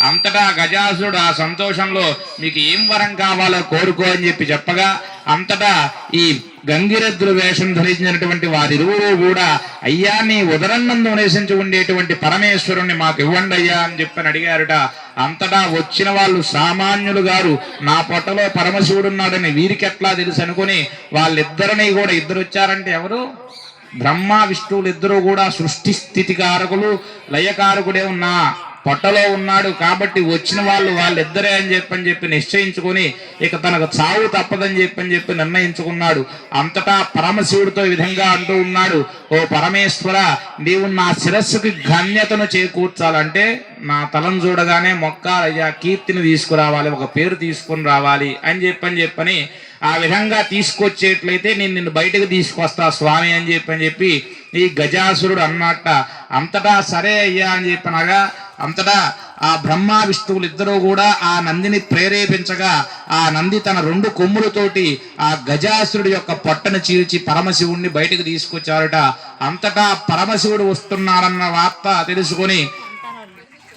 అంతటా గజాసురుడు ఆ సంతోషంలో మీకు ఏం వరం కావాలో కోరుకో అని చెప్పి చెప్పగా అంతటా ఈ గంగిరెద్దుల వేషం ధరించినటువంటి వారిరువురు కూడా అయ్యా నీ ఉదరన్నందు నివసించి ఉండేటువంటి పరమేశ్వరుణ్ణి మాకు ఇవ్వండి అయ్యా అని చెప్పని అడిగారట. అంతటా వచ్చిన వాళ్ళు సామాన్యులు గారు నా పొట్టలో పరమశివుడు ఉన్నాడని వీరికి ఎట్లా తెలుసు అనుకుని వాళ్ళిద్దరిని కూడా ఇద్దరు వచ్చారంటే ఎవరు? బ్రహ్మ విష్ణువులు ఇద్దరు కూడా సృష్టి స్థితికారకులు లయకారకుడే ఉన్నా. పొట్టలో ఉన్నాడు కాబట్టి వచ్చిన వాళ్ళు వాళ్ళిద్దరే అని చెప్పని చెప్పి నిశ్చయించుకొని ఇక తనకు చావు తప్పదని చెప్పని చెప్పి నిర్ణయించుకున్నాడు. అంతటా పరమశివుడితో ఈ విధంగా అంటూ ఉన్నాడు ఓ పరమేశ్వర నీవు నా శిరస్సుకి ఘన్యతను చేకూర్చాలంటే నా తలం చూడగానే మొక్కాలయ్యా కీర్తిని తీసుకురావాలి ఒక పేరు తీసుకుని రావాలి అని చెప్పని చెప్పని ఆ విధంగా తీసుకొచ్చేట్లయితే నేను నిన్ను బయటకు తీసుకొస్తా స్వామి అని చెప్పని చెప్పి ఈ గజాసురుడు అన్నట్ట అంతటా సరే అయ్యా అని చెప్పనగా అంతటా ఆ బ్రహ్మ విష్ణువులు ఇద్దరూ కూడా ఆ నందిని ప్రేరేపించగా ఆ నంది తన రెండు కొమ్ములతోటి ఆ గజాసురుడి యొక్క పొట్టను చీల్చి పరమశివుణ్ణి బయటకు తీసుకొచ్చారట. అంతటా పరమశివుడు వస్తున్నాడన్న వార్త తెలుసుకొని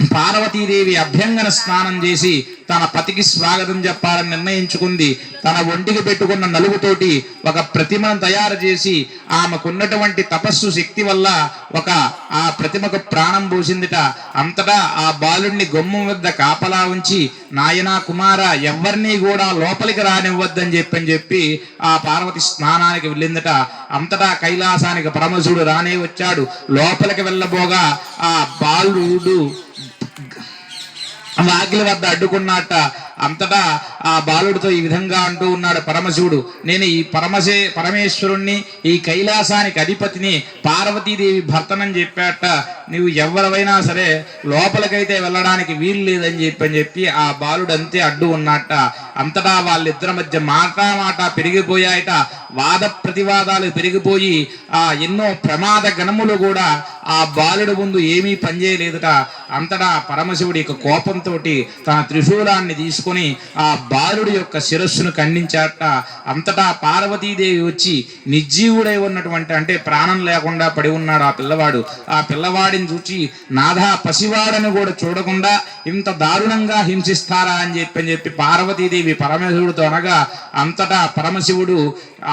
పార్వతీదేవి అభ్యంగన స్నానం చేసి తన పతికి స్వాగతం చెప్పాలని నిర్ణయించుకుంది. తన ఒంటికి పెట్టుకున్న నలుగుతోటి ఒక ప్రతిమను తయారు చేసి ఆమెకున్నటువంటి తపస్సు శక్తి వల్ల ఒక ఆ ప్రతిమకు ప్రాణం పోసిందిట. అంతటా ఆ బాలుడిని గొమ్మం వద్ద కాపలా ఉంచి నాయనా కుమార ఎవరిని కూడా లోపలికి రానివ్వద్దని చెప్పని చెప్పి ఆ పార్వతి స్నానానికి వెళ్ళిందట. అంతటా కైలాసానికి పరమశుడు రానే వచ్చాడు. లోపలికి వెళ్ళబోగా ఆ బాలుడు వాకిలి వద్ద అడ్డుకున్నట్ట అంతటా ఆ బాలుడితో ఈ విధంగా అంటూ ఉన్నాడు పరమశివుడు. నేను ఈ పరమశే పరమేశ్వరుణ్ణి ఈ కైలాసానికి అధిపతిని పార్వతీదేవి భర్తనని చెప్పాట. నువ్వు ఎవరివైనా సరే లోపలికైతే వెళ్ళడానికి వీలు లేదని చెప్పని చెప్పి ఆ బాలుడు అంతే అడ్డు ఉన్నట్ట అంతటా వాళ్ళిద్దరి మధ్య మాటా మాట పెరిగిపోయాయట. వాద ప్రతివాదాలు పెరిగిపోయి ఆ ఎన్నో ప్రమాద గణములు కూడా ఆ బాలుడు ముందు ఏమీ పనిచేయలేదుట. అంతటా పరమశివుడి యొక్క కోపంతో తన త్రిశూలాన్ని తీసుకు తీసుకొని ఆ బాలుడి యొక్క శిరస్సును ఖండించాట అంతటా పార్వతీదేవి వచ్చి నిర్జీవుడై ఉన్నటువంటి అంటే ప్రాణం లేకుండా పడి ఉన్నాడు ఆ పిల్లవాడు. ఆ పిల్లవాడిని చూచి నాథా పసివాడని కూడా చూడకుండా ఇంత దారుణంగా హింసిస్తారా అని చెప్పి అని చెప్పి పార్వతీదేవి పరమశివుడితో అనగా అంతటా పరమశివుడు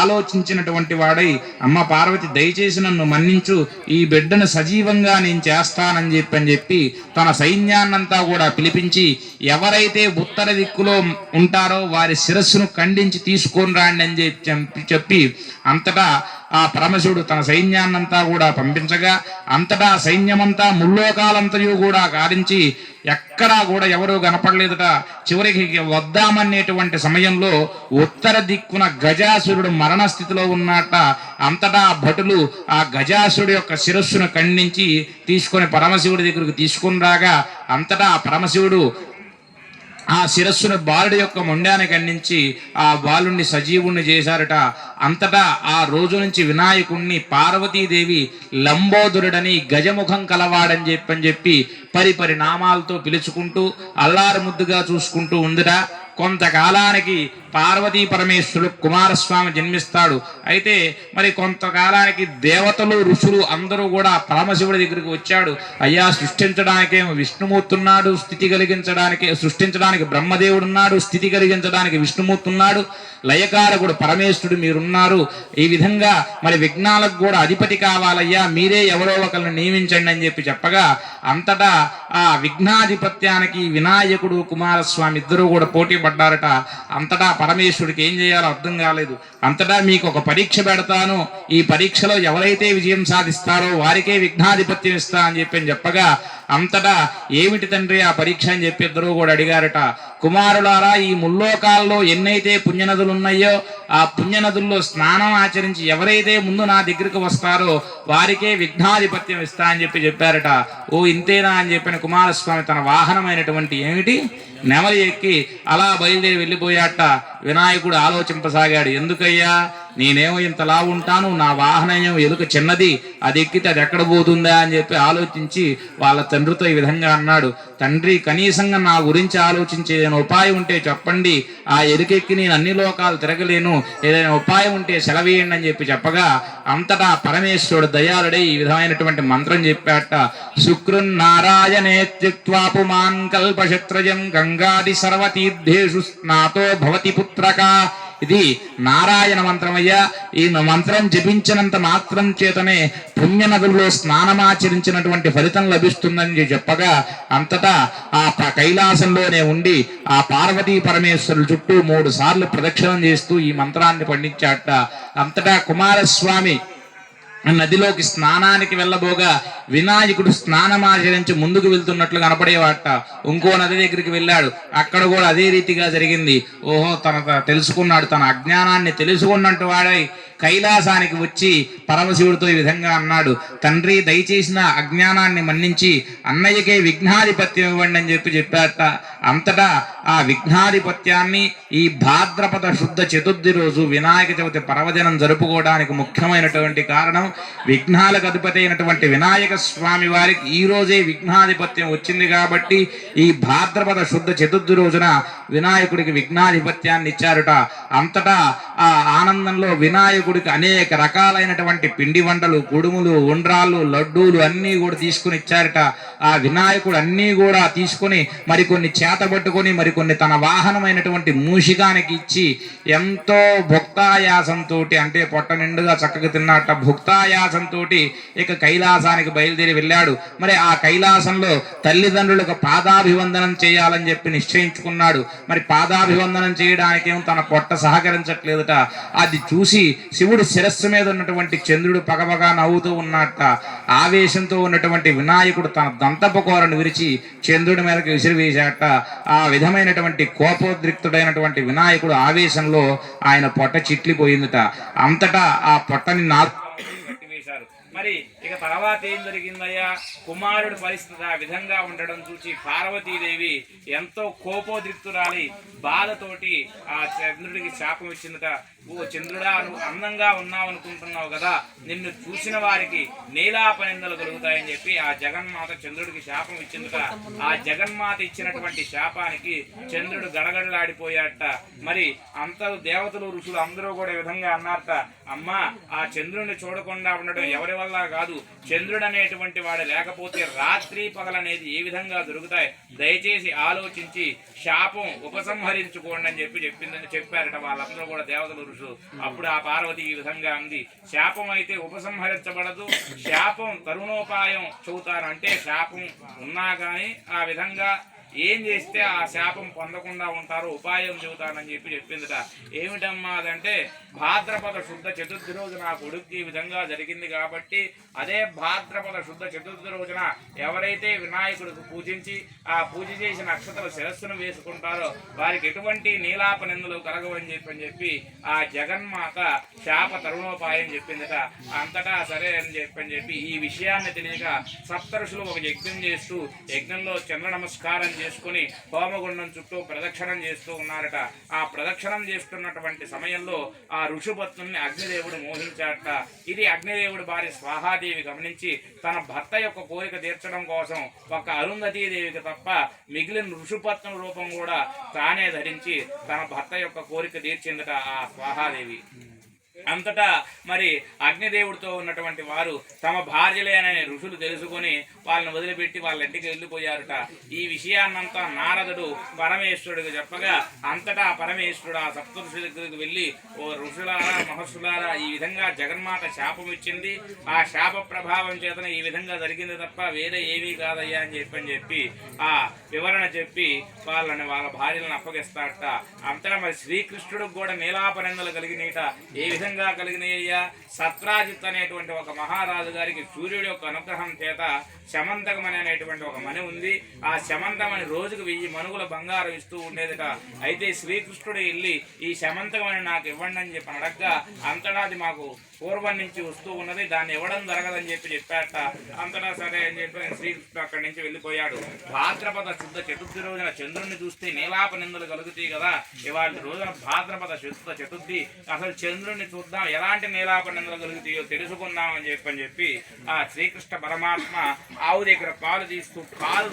ఆలోచించినటువంటి వాడై అమ్మ పార్వతి దయచేసి నన్ను మన్నించు. ఈ బిడ్డను సజీవంగా నేను చేస్తానని చెప్పి అని చెప్పి తన సైన్యాన్నంతా కూడా పిలిపించి ఎవరైతే ఉత్తర దిక్కులో ఉంటారో వారి శిరస్సును ఖండించి తీసుకొని రాండి అని చెప్పి చెప్పి అంతటా ఆ పరమశివుడు తన సైన్యాన్నంతా కూడా పంపించగా అంతటా సైన్యమంతా ముల్లోకాలంతయు కూడా గాలించి ఎక్కడా కూడా ఎవరూ కనపడలేదుట. చివరికి వద్దామనేటువంటి సమయంలో ఉత్తర దిక్కున గజాసురుడు మరణ స్థితిలో ఉన్నట్ట అంతటా భటులు ఆ గజాసురుడు యొక్క శిరస్సును ఖండించి తీసుకొని పరమశివుడి దగ్గరకు తీసుకుని రాగా అంతటా పరమశివుడు ఆ శిరస్సును బాలుడి యొక్క మొండానికి అందించి ఆ బాలుణ్ణి సజీవుణ్ణి చేశారట. అంతటా ఆ రోజు నుంచి వినాయకుణ్ణి పార్వతీదేవి లంబోదరుడని గజముఖం కలవాడని చెప్పని చెప్పి పరిపరి నామాలతో పిలుచుకుంటూ అల్లారు ముద్దుగా చూసుకుంటూ ఉందిట. కొంతకాలానికి పార్వతీ పరమేశ్వరుడు కుమారస్వామి జన్మిస్తాడు. అయితే మరి కొంతకాలానికి దేవతలు ఋషులు అందరూ కూడా పరమశివుడి దగ్గరికి వచ్చాడు. అయ్యా సృష్టించడానికేమో విష్ణుమూర్తి ఉన్నాడు స్థితి కలిగించడానికి సృష్టించడానికి బ్రహ్మదేవుడు ఉన్నాడు స్థితి కలిగించడానికి విష్ణుమూర్తి ఉన్నాడు లయకారకుడు పరమేశ్వరుడు మీరున్నారు. ఈ విధంగా మరి విఘ్నాలకు కూడా అధిపతి కావాలయ్యా మీరే ఎవరో ఒకరిని నియమించండి అని చెప్పి చెప్పగా అంతటా ఆ విఘ్నాధిపత్యానికి వినాయకుడు కుమారస్వామి ఇద్దరు కూడా పోటీ పడ్డారట. అంతటా పరమేశ్వరుడికి ఏం చేయాలో అర్థం కాలేదు. అంతటా మీకు ఒక పరీక్ష పెడతాను. ఈ పరీక్షలో ఎవరైతే విజయం సాధిస్తారో వారికే విఘ్నాధిపత్యం ఇస్తా అని చెప్పి అని చెప్పగా అంతటా ఏమిటి తండ్రి ఆ పరీక్ష అని చెప్పి ఇద్దరు కూడా అడిగారట. కుమారులారా ఈ ముల్లోకాల్లో ఎన్నైతే పుణ్యనదులు ఉన్నాయో ఆ పుణ్యనదుల్లో స్నానం ఆచరించి ఎవరైతే ముందు నా దగ్గరకు వస్తారో వారికే విఘ్నాధిపత్యం ఇస్తా అని చెప్పి చెప్పారట. ఓ ఇంతేనా అని చెప్పిన కుమారస్వామి తన వాహనమైనటువంటి ఏమిటి? నెమలి ఎక్కి అలా బయలుదేరి వెళ్ళిపోయాట. వినాయకుడు ఆలోచింపసాగాడు. ఎందుకయ్యా? నేనేమో ఇంతలా ఉంటాను నా వాహనం ఎలుక చిన్నది అది ఎక్కితే అది ఎక్కడ పోతుందా అని చెప్పి ఆలోచించి వాళ్ళ తండ్రితో ఈ విధంగా అన్నాడు. తండ్రి కనీసంగా నా గురించి ఆలోచించే ఏదైనా ఉపాయం ఉంటే చెప్పండి. ఆ ఎలుకెక్కి నేను అన్ని లోకాలు తిరగలేను. ఏదైనా ఉపాయం ఉంటే సెలవేయండి అని చెప్పి చెప్పగా అంతటా పరమేశ్వరుడు దయాళుడే ఈ విధమైనటువంటి మంత్రం చెప్పాట. శుక్రున్నారాయణేత్యుక్వాపు మాన్ కల్పశత్రజం గంగాది సర్వతీర్థేషు స్నాతో భవతి పుత్రక. ఇది నారాయణ మంత్రమయ్యా. ఈ మంత్రం జపించినంత మాత్రం చేతనే పుణ్య నదుల్లో స్నానమాచరించినటువంటి ఫలితం లభిస్తుందని చెప్పగా అంతటా ఆ కైలాసంలోనే ఉండి ఆ పార్వతీ పరమేశ్వరుల చుట్టూ మూడు సార్లు ప్రదక్షిణం చేస్తూ ఈ మంత్రాన్ని పండించాట. అంతటా కుమారస్వామి నదిలోకి స్నానానికి వెళ్ళబోగా వినాయకుడు స్నానమాచరించి ముందుకు వెళ్తున్నట్లు కనపడేవాట. ఇంకో నది దగ్గరికి వెళ్ళాడు. అక్కడ కూడా అదే రీతిగా జరిగింది. ఓహో తన తెలుసుకున్నాడు. తన అజ్ఞానాన్ని తెలుసుకున్నట్టు వాడై కైలాసానికి వచ్చి పరమశివుడితో ఈ విధంగా అన్నాడు. తండ్రి దయచేసి నా అజ్ఞానాన్ని మన్నించి అన్నయ్యకే విఘ్నాధిపత్యం ఇవ్వండి అని చెప్పి చెప్పాట. అంతటా ఆ విఘ్నాధిపత్యాన్ని ఈ భాద్రపద శుద్ధ చతుర్థి రోజు వినాయక చవితి పర్వదినం జరుపుకోవడానికి ముఖ్యమైనటువంటి కారణం విఘ్నాలకు అధిపతి అయినటువంటి వినాయక స్వామి వారికి ఈ రోజే విఘ్నాధిపత్యం వచ్చింది కాబట్టి ఈ భాద్రపద శుద్ధ చతుర్థి రోజున వినాయకుడికి విఘ్నాధిపత్యాన్ని ఇచ్చారుట. అంతటా ఆ ఆనందంలో వినాయకుడికి అనేక రకాలైనటువంటి పిండి వంటలు కుడుములు ఉండ్రాళ్ళు లడ్డూలు అన్నీ కూడా తీసుకుని ఇచ్చారట. ఆ వినాయకుడు అన్నీ కూడా తీసుకొని మరికొన్ని చేతబట్టుకొని మరికొన్ని తన వాహనమైనటువంటి మూషికానికి ఇచ్చి ఎంతో భుక్తాయాసంతో అంటే పొట్ట నిండుగా చక్కగా తిన్నట్ట భుక్తాయాసంతో ఇక కైలాసానికి బయలుదేరి వెళ్ళాడు. మరి ఆ కైలాసంలో తల్లిదండ్రులకు పాదాభివందనం చేయాలని చెప్పి నిశ్చయించుకున్నాడు. మరి పాదాభివందనం చేయడానికేమో తన పొట్ట సహకరించట్లేదట. అది చూసి శివుడు శిరస్సు మీద ఉన్నటువంటి చంద్రుడు పగపగా నవ్వుతూ ఉన్నట్ట ఆవేశంతో ఉన్నటువంటి వినాయకుడు తన దంతపు కోరను విరిచి చంద్రుడి మీదకి విసిరివేశాట ఆ విధమైనటువంటి కోపోద్రిక్తుడైనటువంటి వినాయకుడు ఆవేశంలో ఆయన పొట్ట చిట్లిపోయిందట. అంతటా ఆ పొట్టని నా మరి ఇక తర్వాత ఏం జరిగిందయ్యా? కుమారుడు పరిస్థితి ఆ విధంగా ఉండడం చూసి పార్వతీదేవి ఎంతో కోపోద్రిక్తురాలి. బాధతోటి ఆ చంద్రుడికి శాపం ఇచ్చిందట. ఓ చంద్రుడా నువ్వు అందంగా ఉన్నావు అనుకుంటున్నావు కదా. నిన్ను చూసిన వారికి నీలాపనిందలు కలుగుతాయని చెప్పి ఆ జగన్మాత చంద్రుడికి శాపం ఇచ్చిందట. ఆ జగన్మాత ఇచ్చినటువంటి శాపానికి చంద్రుడు గడగడలాడిపోయాట మరి అంతరు దేవతలు ఋషులు అందరూ కూడా విధంగా అన్నారట. అమ్మా ఆ చంద్రుడిని చూడకుండా ఉండడం ఎవరి వల్ల కాదు? చంద్రుడు అనేటువంటి వాడు లేకపోతే రాత్రి పగలనేది ఏ విధంగా దొరుకుతాయి? దయచేసి ఆలోచించి శాపం ఉపసంహరించుకోండి అని చెప్పి చెప్పిందని చెప్పారట వాళ్ళందరూ కూడా దేవతలు ఋషులు. అప్పుడు ఆ పార్వతి ఈ విధంగా అంది. శాపం అయితే ఉపసంహరించబడదు. శాపం తరుణోపాయం చూతారంటే అంటే శాపం ఉన్నా కానీ ఆ విధంగా ఏం చేస్తే ఆ శాపం పొందకుండా ఉంటారో ఉపాయం చెబుతానని చెప్పి చెప్పిందిట. ఏమిటమ్మా అదంటే భాద్రపద శుద్ధ చతుర్థి రోజున నా కొడుక్కి ఈ విధంగా జరిగింది కాబట్టి అదే భాద్రపద శుద్ధ చతుర్థి రోజున ఎవరైతే వినాయకుడికి పూజించి ఆ పూజ చేసిన నక్షత్ర శిరస్సును వేసుకుంటారో వారికి ఎటువంటి నీలాప నిందలు కలగవని చెప్పి అని చెప్పి ఆ జగన్మాత శాప తరుణోపాయం చెప్పిందట. అంతటా సరే అని చెప్పి అని చెప్పి ఈ విషయాన్ని తెలియక సప్తరుషులు ఒక యజ్ఞం చేస్తూ యజ్ఞంలో చంద్ర నమస్కారం చేసుకుని హోమగుండం చుట్టూ ప్రదక్షిణం చేస్తూ ఉన్నారట. ఆ ప్రదక్షిణం చేస్తున్నటువంటి సమయంలో ఆ ఋషుపత్నుల్ని అగ్నిదేవుడు మోహించాట ఇది అగ్నిదేవుడు భార్య స్వాహాదేవి గమనించి తన భర్త యొక్క కోరిక తీర్చడం కోసం ఒక అరుంధతీదేవికి తప్ప మిగిలిన ఋషుపత్నం రూపం కూడా తానే ధరించి తన భర్త యొక్క కోరిక తీర్చిందట ఆ స్వాహాదేవి. అంతటా మరి అగ్నిదేవుడితో ఉన్నటువంటి వారు తమ భార్యలేనని ఋషులు తెలుసుకొని వాళ్ళని వదిలిపెట్టి వాళ్ళ ఇంటికి వెళ్ళిపోయారట. ఈ విషయాన్నంతా నారదుడు పరమేశ్వరుడికి చెప్పగా అంతటా పరమేశ్వరుడు ఆ సప్త దగ్గరికి వెళ్ళి ఓ ఋషులారా మహర్షులారా ఈ విధంగా జగన్మాత శాపం ఇచ్చింది ఆ శాప ప్రభావం చేతన ఈ విధంగా జరిగింది తప్ప వేరే ఏమీ కాదయ్యా అని చెప్పి అని చెప్పి ఆ వివరణ చెప్పి వాళ్ళని వాళ్ళ భార్యలను అప్పగిస్తాడట అంతటా మరి శ్రీకృష్ణుడికి కూడా నీలాపనిందలు కలిగినట. ఏ విధంగా కలిగినాయ్యా సత్రాజిత్ అనేటువంటి ఒక మహారాజు గారికి సూర్యుడి యొక్క అనుగ్రహం చేత శమంతకం అనేటువంటి ఒక మణి ఉంది. ఆ శమంతమని రోజుకు వెయ్యి మనుగుల బంగారం ఇస్తూ ఉండేదిట. అయితే శ్రీకృష్ణుడు వెళ్ళి ఈ శమంతకమని నాకు ఇవ్వండి అని చెప్పి అడగ్గా అంతటా అది మాకు పూర్వం నుంచి వస్తూ ఉన్నది. దాన్ని ఇవ్వడం జరగదని చెప్పి చెప్పాట అంతటా సరే అని చెప్పి శ్రీకృష్ణుడు అక్కడి నుంచి వెళ్ళిపోయాడు. భాద్రపద శుద్ధ చతుర్థి రోజున చంద్రుడిని చూస్తే నీలాప నిందలు కలుగుతాయి కదా. ఇవాళ రోజున భాద్రపద శుద్ధ చతుర్థి. అసలు చంద్రుడిని చూద్దాం. ఎలాంటి నీలాప నిందలు కలుగుతాయో తెలుసుకుందాం అని చెప్పి అని చెప్పి ఆ శ్రీకృష్ణ పరమాత్మ ఆవు దగ్గర పాలు తీస్తూ పాలు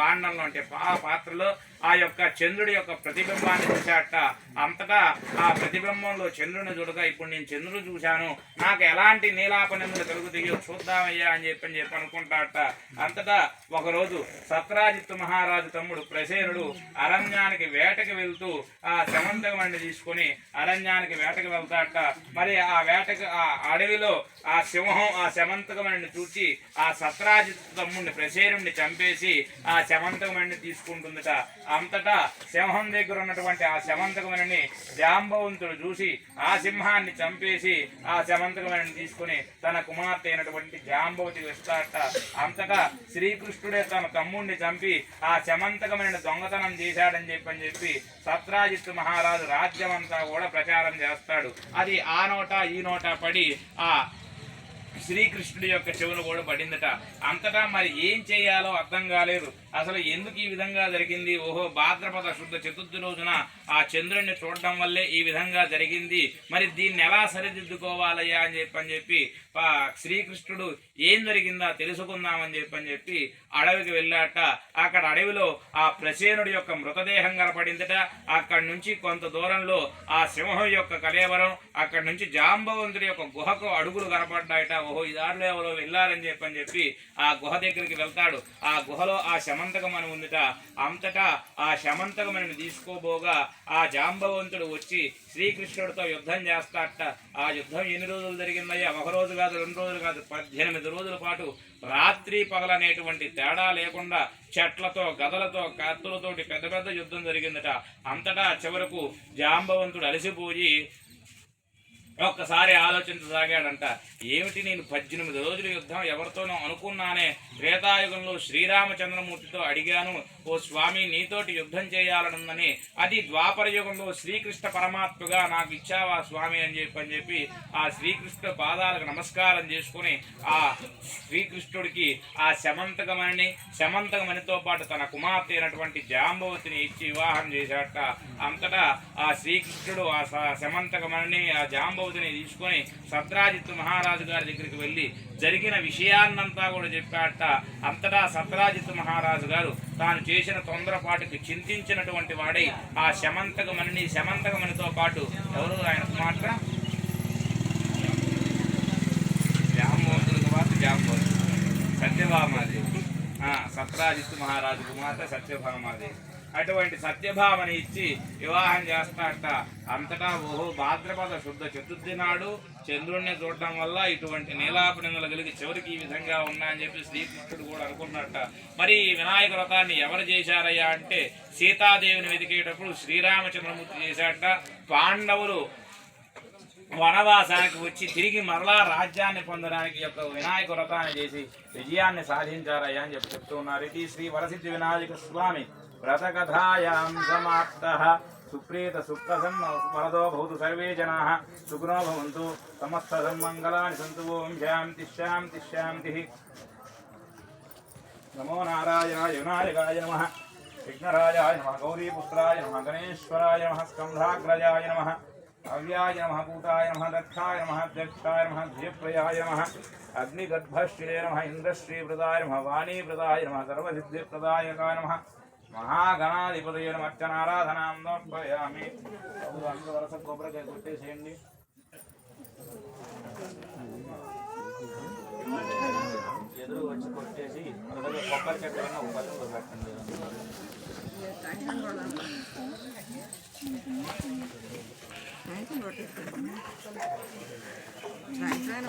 బాండంలో అంటే పాల పాత్రలో ఆ యొక్క చంద్రుడి యొక్క ప్రతిబింబాన్ని చూశాట. అంతటా ఆ ప్రతిబింబంలో చంద్రుని చూడగా ఇప్పుడు నేను చంద్రుడు చూశాను. నాకు ఎలాంటి నీలాపనిములు కలుగుతాయో చూద్దామయ్యా అని చెప్పి చెప్పి అనుకుంటాట. అంతటా ఒకరోజు సత్రాజిత్తు మహారాజు తమ్ముడు ప్రసేనుడు అరణ్యానికి వేటకి వెళ్తూ ఆ సమంతకమండి తీసుకొని అరణ్యానికి వేటకి వెళ్తాట. మరి ఆ వేటకి ఆ అడవిలో ఆ సింహం ఆ శమంతకమణిని చూచి ఆ సత్రాజిత్ తమ్ముడిని ప్రసేనుడిని చంపేసి ఆ శమంతకమణిని తీసుకుంటుందట. అంతటా సింహం దగ్గర ఉన్నటువంటి ఆ శమంతకమణిని జాంబవంతుడు చూసి ఆ సింహాన్ని చంపేసి ఆ శమంతకమణిని తీసుకుని తన కుమార్తె అయినటువంటి జాంబవతికి ఇస్తాడట అంతటా శ్రీకృష్ణుడే తన తమ్ముడిని చంపి ఆ శమంతకమణిని దొంగతనం చేశాడని చెప్పి అని చెప్పి సత్రాజిత్తు మహారాజు రాజ్యమంతా కూడా ప్రచారం చేస్తాడు. అది ఆ నోట ఈ నోట పడి ఆ శ్రీకృష్ణుడి యొక్క చెవులు కూడా పడిందట. అంతటా మరి ఏం చేయాలో అర్థం కాలేదు. అసలు ఎందుకు ఈ విధంగా జరిగింది? ఓహో భాద్రపద శుద్ధ చతుర్థి రోజున ఆ చంద్రుడిని చూడడం వల్లే ఈ విధంగా జరిగింది. మరి దీన్ని ఎలా సరిదిద్దుకోవాలయ్యా అని చెప్పి అని చెప్పి శ్రీకృష్ణుడు ఏం జరిగిందా తెలుసుకుందామని చెప్పి అని చెప్పి అడవికి వెళ్ళాట. అక్కడ అడవిలో ఆ ప్రసేనుడి యొక్క మృతదేహం కనపడిందట. అక్కడి నుంచి కొంత దూరంలో ఆ సింహం యొక్క కలేవరం అక్కడి నుంచి జాంబవంతుడి యొక్క గుహకు అడుగులు కనపడ్డాయట. ఓహో ఈ దారిలో ఎవరో వెళ్ళారని చెప్పి అని చెప్పి ఆ గుహ దగ్గరికి వెళ్తాడు. ఆ గుహలో ఆ శమంతకమని ఉందిట అంతటా ఆ శమంతకమని తీసుకోబోగా ఆ జాంబవంతుడు వచ్చి శ్రీకృష్ణుడితో యుద్ధం చేస్తాడట. ఆ యుద్ధం ఎన్ని రోజులు జరిగిందయ్యా? ఒక రోజు కాదు రెండు రోజులు కాదు పద్దెనిమిది రోజుల పాటు రాత్రి పగలనేటువంటి తేడా లేకుండా చెట్లతో గదలతో కత్తులతోటి పెద్ద పెద్ద యుద్ధం జరిగిందట. అంతటా చివరకు జాంబవంతుడు అలసిపోయి ఒక్కసారి ఆలోచించసాగాడంట ఏమిటి నేను పద్దెనిమిది రోజుల యుద్ధం ఎవరితోనో అనుకున్నానే? త్రేతాయుగంలో శ్రీరామచంద్రమూర్తితో అడిగాను ఓ స్వామి నీతోటి యుద్ధం చేయాలనుందని. అది ద్వాపర యుగంలో శ్రీకృష్ణ పరమాత్మగా నాకు ఇచ్చావా స్వామి అని చెప్పి అని చెప్పి ఆ శ్రీకృష్ణ పాదాలకు నమస్కారం చేసుకుని ఆ శ్రీకృష్ణుడికి ఆ శమంతకమణిని శమంతకమణితో పాటు తన కుమార్తె అయినటువంటి జాంబవతిని ఇచ్చి వివాహం చేశాట అంతటా ఆ శ్రీకృష్ణుడు ఆ శమంతకమణిని ఆ జాంబవతిని తీసుకొని సత్రాజిత్ మహారాజు గారి దగ్గరికి వెళ్ళి జరిగిన విషయాన్నంతా కూడా చెప్పాట అంతటా సత్రాజిత్ మహారాజు గారు తాను చేసిన తొందరపాటుకి చింతించినటువంటి వాడై ఆ శమంతకమణిని శమంతకమణితో పాటు ఎవరు? ఆయన కుమార్తె? జాంబవంతుడు కుమార్తె జాంబవంతుడు సత్యభామాదేవి. సత్రాజిత్ మహారాజు కుమార్తె సత్యభామాదేవి. అటువంటి సత్యభామని ఇచ్చి వివాహం చేస్తాడట. అంతటా ఓహో భాద్రపద శుద్ధ చతుర్థి నాడు చంద్రుణ్ణి చూడటం వల్ల ఇటువంటి నీలాపనిందలు కలిగి చివరికి ఈ విధంగా ఉన్నా అని చెప్పి శ్రీకృష్ణుడు కూడా అనుకున్నట్ట మరి ఈ వినాయక వ్రతాన్ని ఎవరు చేశారయ్యా అంటే సీతాదేవిని వెతికేటప్పుడు శ్రీరామచంద్రమూర్తి చేశాడట. పాండవులు వనవాసానికి వచ్చి తిరిగి మరలా రాజ్యాన్ని పొందడానికి యొక్క వినాయక వ్రతాన్ని చేసి విజయాన్ని సాధించారయ్యా అని చెప్పి చెప్తూ ఉన్నారు ఇది శ్రీ వరసిద్ధి వినాయక స్వామి వ్రతకథాయాం సమాప్త సుప్రీత సుప్రసన్న వరదో భవతు సర్వే జనా సుగుణో భవంతు సమస్త సన్మంగళాని సంతు ఓం శాంతి శాంతి శాంతి నమో నారాయణాయ వినాయకాయ నమ విఘ్నరాజాయ నమ గౌరీపుత్రాయ నమ గణేశ్వరాయ నమ స్కంధాగ్రజాయ నమ అవ్యాయ నమ కూటాయ నమ దక్షాయ నమ అధ్యక్షాయ నమ ధ్యప్రయాయ నమ అగ్నిగర్భశ్రీ నమ ఇంద్రశ్రీప్రదాయ నమ వాణీప్రదాయ నమ సర్వసిద్ధిప్రదాయకాయ నమ మహాగణాధిపతయ నమ అర్చనారాధనాం నోద్భయామి వరస కొబ్బరికాయ కొట్టేసేయండి ఎదురు వచ్చి కొట్టేసి కొబ్బరి చెట్టు అయినా ఒక పక్కన పెట్టండి. Nee, dan wordt het. Eh, Trein,